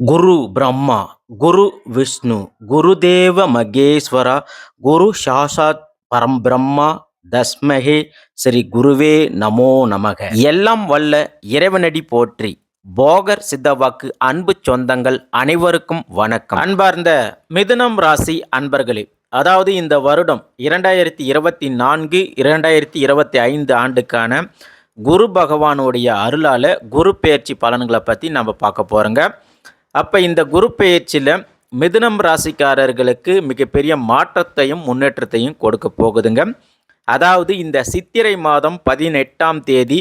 குரு பிரம்மா குரு விஷ்ணு குருதேவ மகேஸ்வர குரு சாஷாத் பரம்பிரம்மா தஸ்மகே ஸ்ரீ குருவே நமோ நமக. எல்லாம் வல்ல இறைவனடி போற்றி. போகர் சித்தவாக்கு அன்பு சொந்தங்கள் அனைவருக்கும் வணக்கம். அன்பார்ந்த மிதுனம் ராசி அன்பர்களே அதாவது இந்த வருடம் இரண்டாயிரத்தி இருபத்தி நான்கு இரண்டாயிரத்தி இருபத்தி ஐந்து ஆண்டுக்கான குரு பகவானுடைய அருளால் குரு பெயர்ச்சி பலன்களை பற்றி நம்ம பார்க்க போகிறோங்க அப்போ இந்த குரு பெயர்ச்சியில் மிதுனம் ராசிக்காரர்களுக்கு மிகப்பெரிய மாற்றத்தையும் முன்னேற்றத்தையும் கொடுக்க போகுதுங்க. அதாவது இந்த சித்திரை மாதம் பதினெட்டாம் தேதி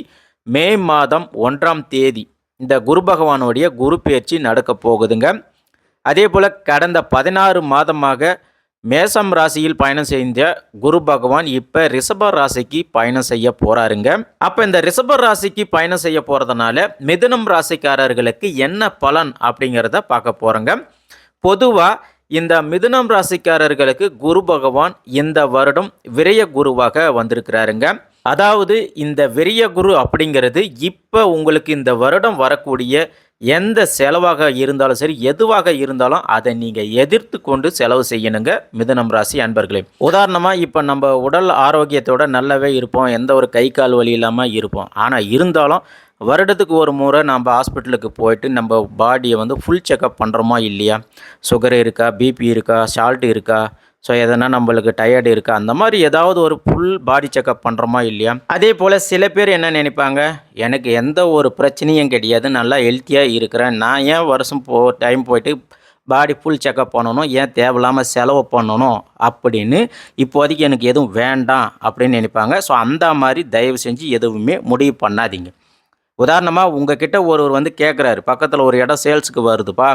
மே மாதம் ஒன்றாம் தேதி இந்த குரு பகவானுடைய குரு பெயர்ச்சி நடக்க போகுதுங்க. அதே போல் கடந்த பதினாறு மாதமாக மேசம் ராசியில் பயணம் செஞ்ச குரு பகவான் இப்போ ரிஷப ராசிக்கு பயணம் செய்ய போறாருங்க. அப்போ இந்த ரிஷப ராசிக்கு பயணம் செய்ய போறதுனால மிதுனம் ராசிக்காரர்களுக்கு என்ன பலன் அப்படிங்கிறத பார்க்க போறோங்க. பொதுவாக இந்த மிதுனம் ராசிக்காரர்களுக்கு குரு பகவான் இந்த வருடம் விரய குருவாக வந்திருக்கிறாருங்க. அதாவது இந்த விரிய குரு அப்படிங்கிறது இப்போ உங்களுக்கு இந்த வருடம் வரக்கூடிய எந்த செலவாக இருந்தாலும் சரி எதுவாக இருந்தாலும் அதை நீங்கள் எதிர்த்து கொண்டு செலவு செய்யணுங்க மிதனம் ராசி அன்பர்களே. உதாரணமாக இப்போ நம்ம உடல் ஆரோக்கியத்தோட நல்லாவே இருப்போம் எந்த ஒரு கை கால் வலி இல்லாமல் இருப்போம். ஆனால் இருந்தாலும் வருடத்துக்கு ஒரு முறை நம்ம ஹாஸ்பிட்டலுக்கு போயிட்டு நம்ம பாடியை வந்து ஃபுல் செக்கப் பண்ணுறோமா இல்லையா? சுகர் இருக்கா பிபி இருக்கா சால்ட் இருக்கா? ஸோ எதனா நம்மளுக்கு டயர்டு இருக்கா? அந்த மாதிரி ஏதாவது ஒரு ஃபுல் பாடி செக்கப் பண்ணுறோமா இல்லையா? அதே போல் சில பேர் என்ன நினைப்பாங்க? எனக்கு எந்த ஒரு பிரச்சனையும் கிடையாது. நல்லா ஹெல்த்தியாக இருக்கிறேன். நான் ஏன் வருஷம் போ டைம் போயிட்டு பாடி ஃபுல் செக்கப் பண்ணணும்? ஏன் தேவையில்லாமல் செலவு பண்ணணும்? அப்படின்னு இப்போதைக்கு எனக்கு எதுவும் வேண்டாம் அப்படின்னு நினைப்பாங்க. ஸோ அந்த மாதிரி தயவு செஞ்சு எதுவுமே முடிவு பண்ணாதீங்க. உதாரணமாக உங்ககிட்ட ஒருவர் வந்து கேட்குறாரு பக்கத்தில் ஒரு இடம் சேல்ஸுக்கு வருதுப்பா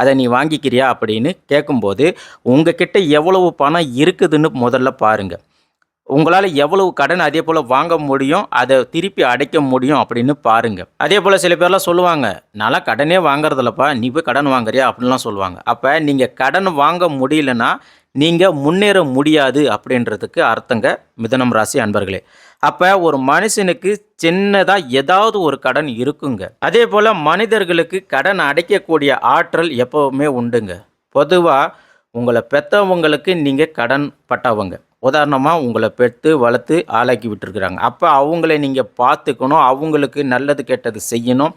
அதை நீ வாங்கிக்கிறியா அப்படின்னு கேட்கும்போது உங்ககிட்ட எவ்வளவு பணம் இருக்குதுன்னு முதல்ல பாருங்கள் உங்களால் எவ்வளவு கடன் அதே போல் வாங்க முடியும் அதை திருப்பி அடைக்க முடியும் அப்படின்னு பாருங்கள் அதே போல் சில பேர்லாம் சொல்லுவாங்க நல்லா கடனே வாங்குறதில்லப்பா நீ போய் கடன் வாங்குறியா? அப்படின்லாம் சொல்லுவாங்க. அப்போ நீங்கள் கடன் வாங்க முடியலன்னா நீங்கள் முன்னேற முடியாது அப்படின்றதுக்கு அர்த்தங்க மிதனம் ராசி அன்பர்களே. அப்போ ஒரு மனுஷனுக்கு சின்னதாக ஏதாவது ஒரு கடன் இருக்குங்க. அதே போல் மனிதர்களுக்கு கடன் அடைக்கக்கூடிய ஆற்றல் எப்போவுமே உண்டுங்க. பொதுவாக உங்களை பெற்றவங்களுக்கு நீங்கள் கடன் பட்டவங்க. உதாரணமாக உங்களை பெற்று வளர்த்து ஆளாக்கி விட்டுருக்குறாங்க. அப்போ அவங்கள நீங்கள் பார்த்துக்கணும். அவங்களுக்கு நல்லது கெட்டது செய்யணும்.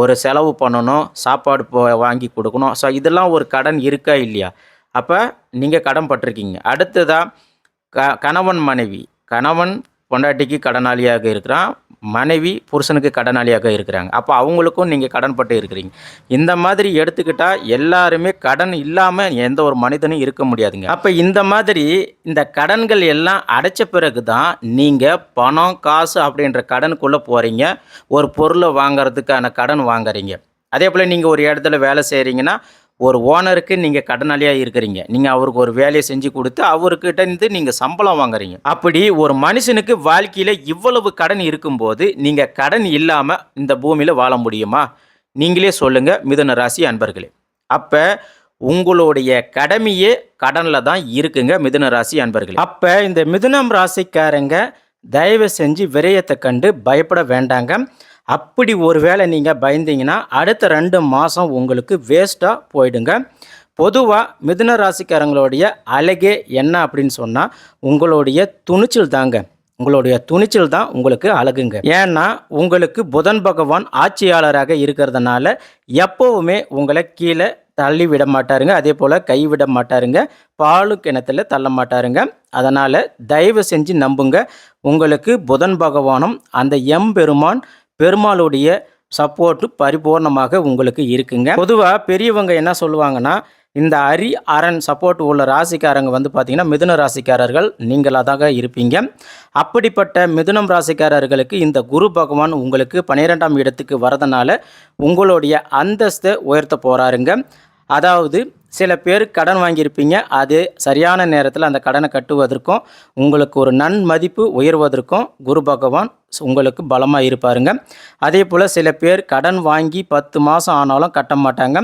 ஒரு செலவு பண்ணணும். சாப்பாடு போ வாங்கி கொடுக்கணும். ஸோ இதெல்லாம் ஒரு கடன் இருக்கா இல்லையா? அப்போ நீங்கள் கடன் பட்டிருக்கீங்க. அடுத்ததாக க கணவன் மனைவி. கணவன் பொண்டாட்டிக்கு கடனாளியாக இருக்கிறான் மனைவி புருஷனுக்கு கடனாளியாக இருக்கிறாங்க. அப்போ அவங்களுக்கும் நீங்கள் கடன் பட்டு இருக்கிறீங்க. இந்த மாதிரி எடுத்துக்கிட்டால் எல்லாருமே கடன் இல்லாமல் எந்த ஒரு மனிதனும் இருக்க முடியாதுங்க. அப்போ இந்த மாதிரி இந்த கடன்கள் எல்லாம் அடைச்ச பிறகு தான் நீங்கள் பணம் காசு அப்படின்ற கடனுக்குள்ளே போகிறீங்க ஒரு பொருளை வாங்குறதுக்கான கடன் வாங்குறீங்க. அதே போல் நீங்கள் ஒரு இடத்துல வேலை செய்கிறீங்கன்னா ஒரு ஓனருக்கு நீங்கள் கடனாளியாக இருக்கிறீங்க. நீங்கள் அவருக்கு ஒரு வேலையை செஞ்சு கொடுத்து அவர்கிட்ட இருந்து நீங்கள் சம்பளம் வாங்குறீங்க. அப்படி ஒரு மனுஷனுக்கு வாழ்க்கையில் இவ்வளவு கடன் இருக்கும்போது நீங்கள் கடன் இல்லாமல் இந்த பூமியில் வாழ முடியுமா? நீங்களே சொல்லுங்கள் மிதுன ராசி அன்பர்களே. அப்போ உங்களுடைய கடமையே கடனில் தான் இருக்குங்க மிதுன ராசி அன்பர்களே. அப்போ இந்த மிதுனம் ராசிக்காரங்க தயவு செஞ்சு விரயத்தை கண்டு பயப்பட வேண்டாங்க. அப்படி ஒரு வேளை நீங்கள் பயந்தீங்கன்னா அடுத்த ரெண்டு மாதம் உங்களுக்கு வேஸ்ட்டாக போயிடுங்க. பொதுவாக மிதுன ராசிக்காரங்களுடைய அழகே என்ன அப்படின்னு சொன்னால் உங்களுடைய துணிச்சல் தாங்க. உங்களுடைய துணிச்சல் தான் உங்களுக்கு அழகுங்க. ஏன்னா உங்களுக்கு புதன் பகவான் ஆட்சியாளராக இருக்கிறதுனால எப்போவுமே உங்களை கீழே தள்ளி விட மாட்டாருங்க. அதே போல் கைவிட மாட்டாருங்க. பாலு கிணத்துல தள்ள மாட்டாருங்க. அதனால் தயவு செஞ்சு நம்புங்க. உங்களுக்கு புதன் பகவானும் அந்த எம்பெருமான் பெருமாளுடைய சப்போர்ட்டு பரிபூர்ணமாக உங்களுக்கு இருக்குங்க. பொதுவாக பெரியவங்க என்ன சொல்லுவாங்கன்னா இந்த அரி அரண் சப்போர்ட் உள்ள ராசிக்காரங்க வந்து பார்த்திங்கன்னா மிதுன ராசிக்காரர்கள் நீங்களாக இருப்பீங்க. அப்படிப்பட்ட மிதுனம் ராசிக்காரர்களுக்கு இந்த குரு பகவான் உங்களுக்கு பன்னிரெண்டாம் இடத்துக்கு வரதுனால உங்களுடைய அந்தஸ்தை உயர்த்த போகிறாருங்க அதாவது சில பேர் கடன் வாங்கியிருப்பீங்க. அது சரியான நேரத்தில் அந்த கடனை கட்டுவதற்கும் உங்களுக்கு ஒரு நன்மதிப்பு உயர்வதற்கும் குரு பகவான் உங்களுக்கு பலமாக இருப்பாருங்க. அதே போல் சில பேர் கடன் வாங்கி பத்து மாதம் ஆனாலும் கட்ட மாட்டாங்க.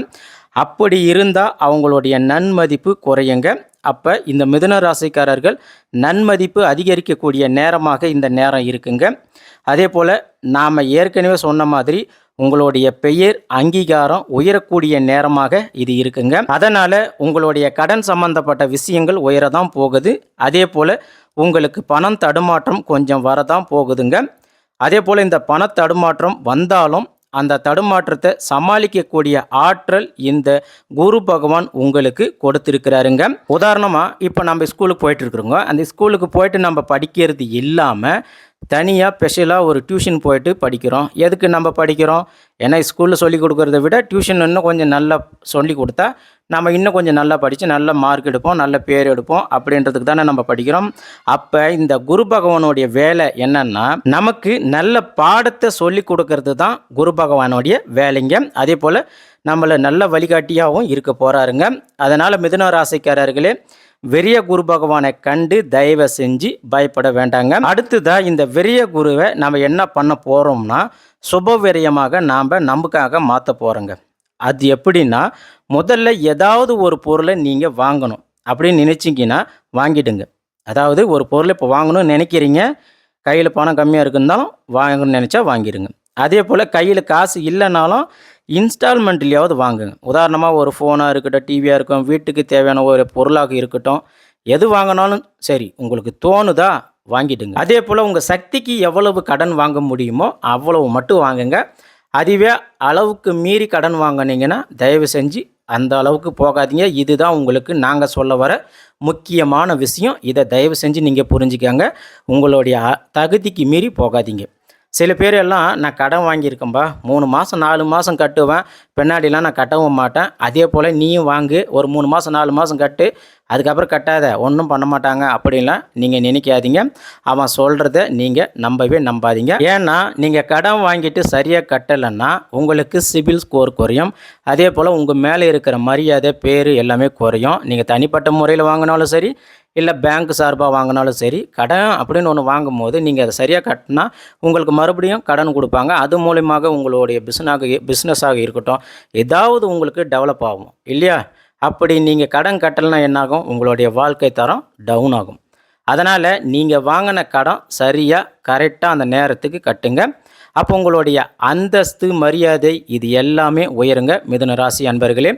அப்படி இருந்தால் அவங்களுடைய நன்மதிப்பு குறையுங்க. அப்போ இந்த மிதுன ராசிக்காரர்கள் நன்மதிப்பு அதிகரிக்கக்கூடிய நேரமாக இந்த நேரம் இருக்குங்க. அதே போல் நாம் ஏற்கனவே சொன்ன மாதிரி உங்களுடைய பெயர் அங்கீகாரம் உயரக்கூடிய நேரமாக இது இருக்குங்க. அதனால் உங்களுடைய கடன் சம்பந்தப்பட்ட விஷயங்கள் உயரதான் போகுது. அதே போல் உங்களுக்கு பணம் தடுமாற்றம் கொஞ்சம் வரதான் போகுதுங்க. அதே போல் இந்த பண தடுமாற்றம் வந்தாலும் அந்த தடுமாற்றத்தை சமாளிக்கக்கூடிய ஆற்றல் இந்த குரு பகவான் உங்களுக்கு கொடுத்துருக்கிறாருங்க. உதாரணமாக இப்போ நம்ம ஸ்கூலுக்கு போயிட்டு இருக்கிறோங்க. அந்த ஸ்கூலுக்கு போயிட்டு நம்ம படிக்கிறது இல்லாமல் தனியாக ஸ்பெஷலாக ஒரு டியூஷன் போயிட்டு படிக்கிறோம். எதுக்கு நம்ம படிக்கிறோம்? ஏன்னா ஸ்கூலில் சொல்லிக் கொடுக்குறத விட டியூஷன் இன்னும் கொஞ்சம் நல்லா சொல்லி கொடுத்தா நம்ம இன்னும் கொஞ்சம் நல்லா படித்து நல்ல மார்க் எடுப்போம் நல்ல பேர் எடுப்போம் அப்படின்றதுக்கு தானே நம்ம படிக்கிறோம். அப்போ இந்த குரு பகவானுடைய வேலை என்னன்னா நமக்கு நல்ல பாடத்தை சொல்லி கொடுக்கறது தான் குரு பகவானுடைய வேலைங்க. அதே போல் நம்மளை நல்ல வழிகாட்டியாகவும் இருக்க போகிறாருங்க அதனால் மிதுன ராசிக்காரர்களே வெறிய குரு பகவானை கண்டு தயவு செஞ்சு பயப்பட வேண்டாங்க. அடுத்ததாக இந்த வெறிய குருவை நம்ம என்ன பண்ண போகிறோம்னா சுபவிரியமாக நாம் நம்புக்காக மாற்ற போகிறோங்க அது எப்படின்னா முதல்ல ஏதாவது ஒரு பொருளை நீங்கள் வாங்கணும். அப்படின்னு நினச்சிங்கன்னா வாங்கிடுங்க. அதாவது ஒரு பொருளை இப்போ வாங்கணும்னு நினைக்கிறீங்க. கையில் பணம் கம்மியாக இருக்குன்னாலும் வாங்கணும்னு நினச்சா வாங்கிடுங்க. அதே போல் கையில் காசு இல்லைனாலும் இன்ஸ்டால்மெண்ட்லேயாவது வாங்குங்க. உதாரணமாக ஒரு ஃபோனாக இருக்கட்டும் டிவியாக இருக்கும் வீட்டுக்கு தேவையான ஒரு பொருளாக இருக்கட்டும் எது வாங்கினாலும் சரி உங்களுக்கு தோணுதா வாங்கிடுங்க. அதே போல் உங்கள் சக்திக்கு எவ்வளவு கடன் வாங்க முடியுமோ அவ்வளவு மட்டும் வாங்குங்க. அதுவே அளவுக்கு மீறி கடன் வாங்கினீங்கன்னா தயவு செஞ்சு அந்த அளவுக்கு போகாதீங்க. இதுதான் உங்களுக்கு நாங்கள் சொல்ல வர முக்கியமான விஷயம். இதை தயவு செஞ்சு நீங்கள் புரிஞ்சுக்கங்க. உங்களுடைய தகுதிக்கு மீறி போகாதீங்க. சில பேர் எல்லாம் நான் கடன் வாங்கியிருக்கேன்பா மூணு மாதம் நாலு மாதம் கட்டுவேன் பின்னாடிலாம் நான் கட்டவும் மாட்டேன். அதே போல் நீயும் வாங்கு ஒரு மூணு மாதம் நாலு மாதம் கட்டு அதுக்கப்புறம் கட்டாத ஒன்றும் பண்ண மாட்டாங்க. அப்படின்லாம் நீங்கள் நினைக்காதீங்க. அவன் சொல்கிறத நீங்கள் நம்பவே நம்பாதீங்க. ஏன்னா நீங்கள் கடன் வாங்கிட்டு சரியாக கட்டலைன்னா உங்களுக்கு சிபில் ஸ்கோர் குறையும். அதே போல் உங்கள் மேலே இருக்கிற மரியாதை பேர் எல்லாமே குறையும். நீங்கள் தனிப்பட்ட முறையில் வாங்கினாலும் சரி இல்லை பேங்க் சார்பாக வாங்கினாலும் சரி கடன் அப்படின்னு ஒன்று வாங்கும்போது நீங்கள் அதை சரியாக கட்டினா உங்களுக்கு மறுபடியும் கடன் கொடுப்பாங்க. அது மூலியமாக உங்களுடைய பிஸ்னாக பிஸ்னஸாக இருக்கட்டும். ஏதாவது உங்களுக்கு டெவலப் ஆகும். இல்லையா? அப்படி நீங்கள் கடன் கட்டலைன்னா என்னாகும்? உங்களுடைய வாழ்க்கை தரம் டவுன் ஆகும். அதனால் நீங்கள் வாங்கின கடன் சரியாக கரெக்டாக அந்த நேரத்துக்கு கட்டுங்க. அப்போ உங்களுடைய அந்தஸ்து மரியாதை இது எல்லாமே உயருங்க. மிதுன ராசி அன்பர்களே.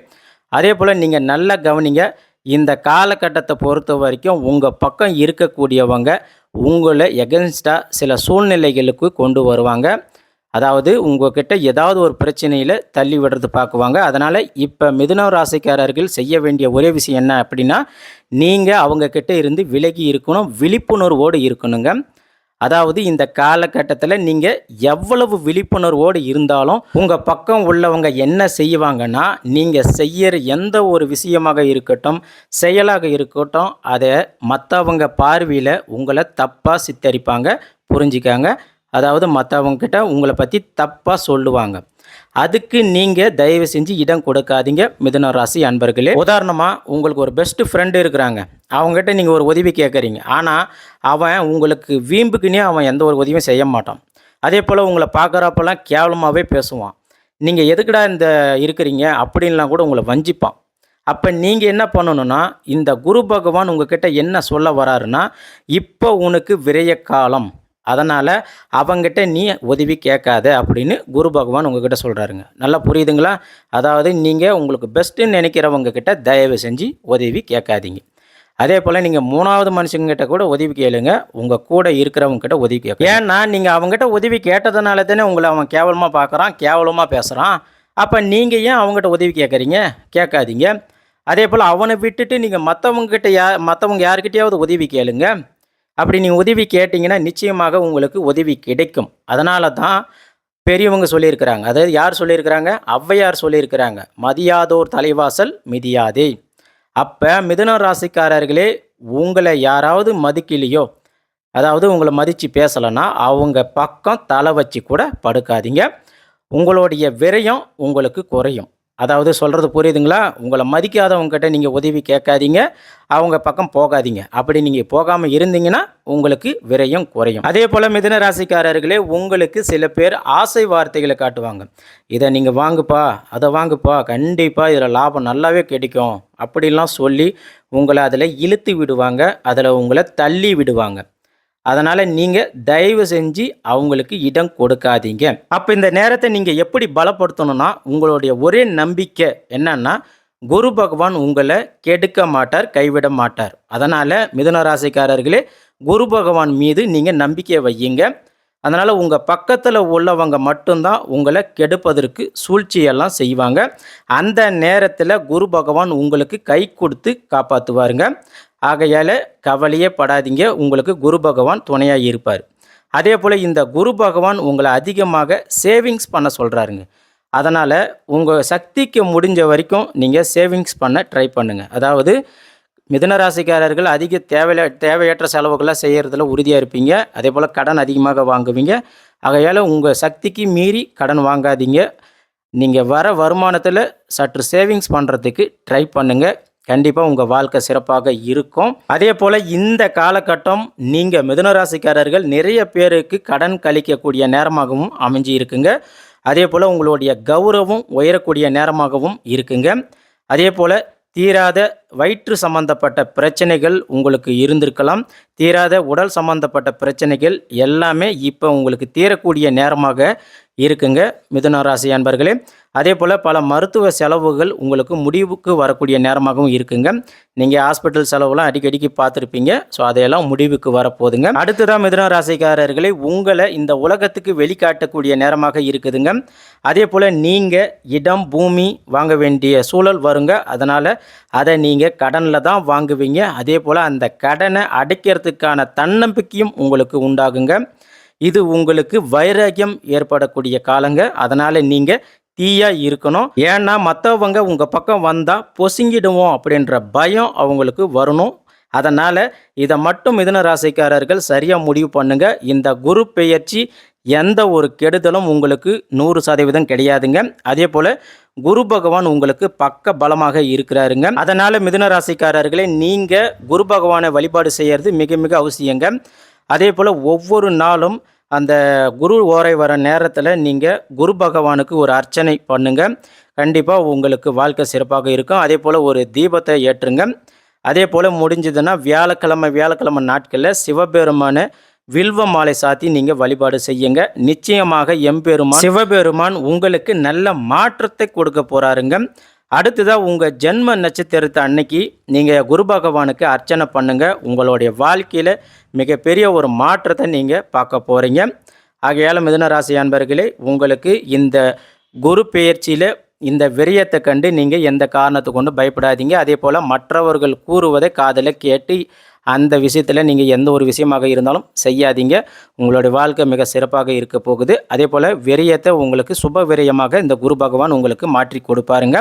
அதே போல் நீங்கள் நல்லா கவனிங்க. இந்த காலகட்டத்தை பொறுத்த வரைக்கும் உங்கள் பக்கம் இருக்கக்கூடியவங்க உங்களை எகென்ஸ்டாக சில சூழ்நிலைகளுக்கு கொண்டு வருவாங்க. அதாவது உங்ககிட்ட ஏதாவது ஒரு பிரச்சனையில் தள்ளி விடுறது பார்க்குவாங்க. அதனால் இப்போ மிதுன ராசிக்காரர்கள் செய்ய வேண்டிய ஒரே விஷயம் என்ன அப்படின்னா நீங்கள் அவங்கக்கிட்ட இருந்து விலகி இருக்கணும் விழிப்புணர்வோடு இருக்கணுங்க. அதாவது இந்த காலகட்டத்தில் நீங்கள் எவ்வளவு விழிப்புணர்வோடு இருந்தாலும் உங்கள் பக்கம் உள்ளவங்க என்ன செய்வாங்கன்னா நீங்கள் செய்யற எந்த ஒரு விஷயமாக இருக்கட்டும் செயலாக இருக்கட்டும் அதை மற்றவங்க பார்வையில் உங்களை தப்பாக சித்தரிப்பாங்க புரிஞ்சிக்காங்க. அதாவது மற்றவங்க கிட்ட உங்களை பற்றி தப்பாக சொல்லுவாங்க. அதுக்கு நீங்கள் தயவு செஞ்சு இடம் கொடுக்காதீங்க. மிதுன ராசி அன்பர்களே உதாரணமாக உங்களுக்கு ஒரு பெஸ்ட் ஃப்ரெண்டு இருக்கிறாங்க. அவங்ககிட்ட நீங்கள் ஒரு உதவி கேட்குறீங்க ஆனால் அவன் உங்களுக்கு வீம்புக்குன்னே அவன் எந்த ஒரு உதவியும் செய்ய மாட்டான். அதே போல் உங்களை பார்க்குறப்பெல்லாம் கேவலமாகவே பேசுவான். நீங்கள் எதுக்குடா இந்த இருக்கிறீங்க? அப்படின்லாம் கூட உங்களை வஞ்சிப்பான். அப்போ நீங்கள் என்ன பண்ணணும்னா இந்த குரு பகவான் உங்ககிட்ட என்ன சொல்ல வராருன்னா இப்போ உனக்கு விரைய காலம் அதனால் அவங்ககிட்ட நீ உதவி கேட்காத அப்படின்னு குரு பகவான் உங்ககிட்ட சொல்கிறாருங்க நல்லா புரியுதுங்களா? அதாவது நீங்கள் உங்களுக்கு பெஸ்ட்டுன்னு நினைக்கிறவங்க கிட்ட தயவு செஞ்சு உதவி கேட்காதீங்க. அதே போல் நீங்கள் மூணாவது மனுஷங்கிட்ட கூட உதவி கேளுங்க. உங்கள் கூட இருக்கிறவங்க கிட்ட உதவி கேட்க ஏன்னா நீங்கள் அவங்ககிட்ட உதவி கேட்டதுனால தானே உங்களை அவன் கேவலமாக பார்க்குறான் கேவலமாக பேசுகிறான் அப்போ நீங்கள் ஏன் அவங்ககிட்ட உதவி கேட்குறீங்க? கேட்காதீங்க. அதே போல் அவனை விட்டுட்டு நீங்கள் மற்றவங்ககிட்ட யா மற்றவங்க யாருக்கிட்டையாவது உதவி கேளுங்க. அப்படி நீங்கள் உதவி கேட்டிங்கன்னா நிச்சயமாக உங்களுக்கு உதவி கிடைக்கும். அதனால தான் பெரியவங்க சொல்லியிருக்கிறாங்க. அதாவது யார் சொல்லியிருக்கிறாங்க? ஔவையார் சொல்லியிருக்கிறாங்க. மதியாதோர் தலைவாசல் மிதியாதே. அப்போ மிதுன ராசிக்காரர்களே உங்களை யாராவது மதிக்கலையோ அதாவது உங்களை மதித்து பேசலைன்னா அவங்க பக்கம் தலை வச்சு கூட படுக்காதீங்க. உங்களுடைய விரயம் உங்களுக்கு குறையும். அதாவது சொல்கிறது புரியுதுங்களா? உங்களை மதிக்காதவங்ககிட்ட நீங்கள் உதவி கேட்காதீங்க. அவங்க பக்கம் போகாதீங்க. அப்படி நீங்கள் போகாமல் இருந்தீங்கன்னா உங்களுக்கு விரயம் குறையும். அதே போல் மிதுன ராசிக்காரர்களே உங்களுக்கு சில பேர் ஆசை வார்த்தைகளை காட்டுவாங்க. இதை நீங்கள் வாங்குப்பா அதை வாங்குப்பா கண்டிப்பாக இதில் லாபம் நல்லாவே கிடைக்கும். அப்படிலாம் சொல்லி உங்களை அதில் இழுத்து விடுவாங்க. அதில் உங்களை தள்ளி விடுவாங்க. அதனால் நீங்கள் தயவு செஞ்சு அவங்களுக்கு இடம் கொடுக்காதீங்க. அப்போ இந்த நேரத்தை நீங்கள் எப்படி பலப்படுத்தணும்னா உங்களுடைய ஒரே நம்பிக்கை என்னன்னா குரு பகவான் உங்களை கெடுக்க மாட்டார் கைவிட மாட்டார். அதனால் மிதுன ராசிக்காரர்களே குரு பகவான் மீது நீங்கள் நம்பிக்கை வையுங்க. அதனால் உங்கள் பக்கத்தில் உள்ளவங்க மட்டும்தான் உங்களை கெடுப்பதற்கு சூழ்ச்சியெல்லாம் செய்வாங்க. அந்த நேரத்தில் குரு பகவான் உங்களுக்கு கை கொடுத்து காப்பாற்றுவாருங்க ஆகையால் கவலையே படாதீங்க. உங்களுக்கு குரு பகவான் துணையாக இருப்பார். அதே போல் இந்த குரு பகவான் உங்களை அதிகமாக சேவிங்ஸ் பண்ண சொல்கிறாருங்க அதனால் உங்கள் சக்திக்கு முடிஞ்ச வரைக்கும் நீங்கள் சேவிங்ஸ் பண்ண ட்ரை பண்ணுங்கள் அதாவது மிதனராசிக்காரர்கள் அதிக தேவையில தேவையற்ற செலவுகளாக செய்கிறதுல உறுதியாக இருப்பீங்க. அதே போல் கடன் அதிகமாக வாங்குவீங்க. ஆகையால் உங்கள் சக்திக்கு மீறி கடன் வாங்காதீங்க. நீங்கள் வர வருமானத்தில் சற்று சேவிங்ஸ் பண்ணுறதுக்கு ட்ரை பண்ணுங்கள் கண்டிப்பாக உங்கள் வாழ்க்கை சிறப்பாக இருக்கும். அதே போல் இந்த காலகட்டம் நீங்கள் மிதுனராசிக்காரர்கள் நிறைய பேருக்கு கடன் கழிக்கக்கூடிய நேரமாகவும் அமைஞ்சு இருக்குங்க. அதே போல் உங்களுடைய கௌரவம் உயரக்கூடிய நேரமாகவும் இருக்குங்க. அதே போல் தீராத வயிற்று சம்பந்தப்பட்ட பிரச்சனைகள் உங்களுக்கு இருந்திருக்கலாம். தீராத உடல் சம்பந்தப்பட்ட பிரச்சனைகள் எல்லாமே இப்போ உங்களுக்கு தீரக்கூடிய நேரமாக இருக்குங்க. மிதுன ராசி அன்பர்களே அதே போல் பல மருத்துவ செலவுகள் உங்களுக்கு முடிவுக்கு வரக்கூடிய நேரமாகவும் இருக்குங்க. நீங்கள் ஹாஸ்பிட்டல் செலவுலாம் அடிக்கடிக்கு பார்த்துருப்பீங்க. ஸோ அதையெல்லாம் முடிவுக்கு வரப்போகுதுங்க. அடுத்ததான் மிதுன ராசிக்காரர்களை உங்களை இந்த உலகத்துக்கு வெளிக்காட்டக்கூடிய நேரமாக இருக்குதுங்க. அதே போல் நீங்கள் இடம் பூமி வாங்க வேண்டிய சூழல் வருங்க. அதனால் அதை நீங்கள் கடனில் தான் வாங்குவீங்க. அதே போல் அந்த கடனை அடைக்கிறதுக்கான தன்னம்பிக்கையும் உங்களுக்கு உண்டாகுங்க. இது உங்களுக்கு வைராக்கியம் ஏற்படக்கூடிய காலங்க. அதனால் நீங்கள் தீயாக இருக்கணும். ஏன்னா மற்றவங்க உங்கள் பக்கம் வந்தால் பொசுங்கிடுவோம் அப்படின்ற பயம் அவங்களுக்கு வரணும். அதனால் இதை மட்டும் மிதன ராசிக்காரர்கள் சரியாக முடிவு பண்ணுங்கள் இந்த குரு பெயர்ச்சி எந்த ஒரு கெடுதலும் உங்களுக்கு நூறு சதவீதம் கிடையாதுங்க. அதே போல் குரு பகவான் உங்களுக்கு பக்க பலமாக இருக்கிறாருங்க. அதனால் மிதுன ராசிக்காரர்களே நீங்கள் குரு பகவானை வழிபாடு செய்கிறது மிக மிக அவசியங்க. அதே போல் ஒவ்வொரு நாளும் அந்த குரு ஓரை வர நேரத்தில் நீங்கள் குரு பகவானுக்கு ஒரு அர்ச்சனை பண்ணுங்க. கண்டிப்பாக உங்களுக்கு வாழ்க்கை சிறப்பாக இருக்கும். அதே போல் ஒரு தீபத்தை ஏற்றுங்க. அதே போல் முடிஞ்சதுன்னா வியாழக்கிழமை வியாழக்கிழமை நாட்களில் சிவபெருமான வில்வ மாலை சாத்தி நீங்கள் வழிபாடு செய்யுங்க. நிச்சயமாக எம்பெருமான் சிவபெருமான் உங்களுக்கு நல்ல மாற்றத்தை கொடுக்க போகிறாருங்க அடுத்ததாக உங்கள் ஜென்ம நட்சத்திரத்தை அன்னைக்கு நீங்கள் குரு பகவானுக்கு அர்ச்சனை பண்ணுங்கள் உங்களுடைய வாழ்க்கையில் மிகப்பெரிய ஒரு மாற்றத்தை நீங்கள் பார்க்க போகிறீங்க ஆகையால் மிதுன ராசி அன்பர்களே உங்களுக்கு இந்த குரு பெயர்ச்சியில் இந்த விரயத்தை கண்டு நீங்கள் எந்த காரணத்தை கொண்டு பயப்படாதீங்க. அதே போல் மற்றவர்கள் கூறுவதை காதில் கேட்டு அந்த விஷயத்தில் நீங்கள் எந்த ஒரு விஷயமாக இருந்தாலும் செய்யாதீங்க. உங்களுடைய வாழ்க்கை மிக சிறப்பாக இருக்க போகுது. அதே போல் விரயத்தை உங்களுக்கு சுப விரயமாக இந்த குரு பகவான் உங்களுக்கு மாற்றி கொடுப்பாருங்க.